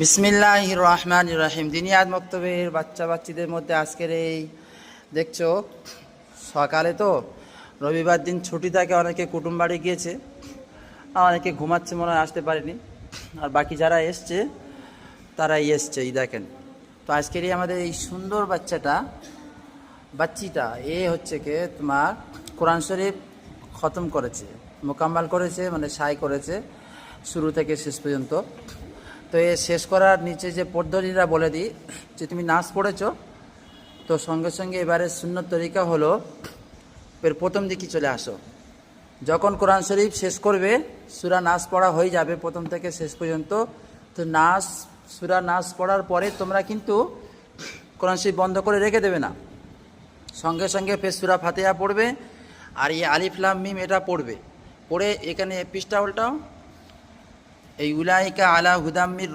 বিসমিল্লাহ রহমান রাহিম দিনিয়াদ মক্তবের বাচ্চা বাচ্চিদের মধ্যে আজকের এই, দেখছ, সকালে তো রবিবার দিন ছুটি থাকে, অনেকে কুটুম বাড়ি গিয়েছে, অনেকে ঘুমাচ্ছে মনে হয়, আসতে পারেনি। আর বাকি যারা এসছে, তারাই এসছে, এই দেখেন। তো আজকেরই আমাদের এই সুন্দর বাচ্চাটা, বাচ্চিটা, এ হচ্ছে কে, তোমার কোরআন শরীফ খতম করেছে, মোকাম্মাল করেছে মানে সাই করেছে, শুরু থেকে শেষ পর্যন্ত। তো এ শেষ করার নিচে যে পদ্ধতিটা বলে দিই, যে তুমি নাচ পড়েছো, তো সঙ্গে সঙ্গে এবারে শূন্য তরিকা হলো, এর প্রথম দিকে চলে আসো। যখন কোরআন শরীফ শেষ করবে, সুরা নাচ পড়া হয়ে যাবে প্রথম থেকে শেষ পর্যন্ত। তো নাচ, সুরা নাচ পড়ার পরে তোমরা কিন্তু কোরআন শরীফ বন্ধ করে রেখে দেবে না। সঙ্গে সঙ্গে ফের সুরা ফাতেহা পড়বে, আর এই আলিফলাম মিম এটা পড়বে। পড়ে এখানে পৃষ্ঠা উল্টাও। أي أولئك على هدى من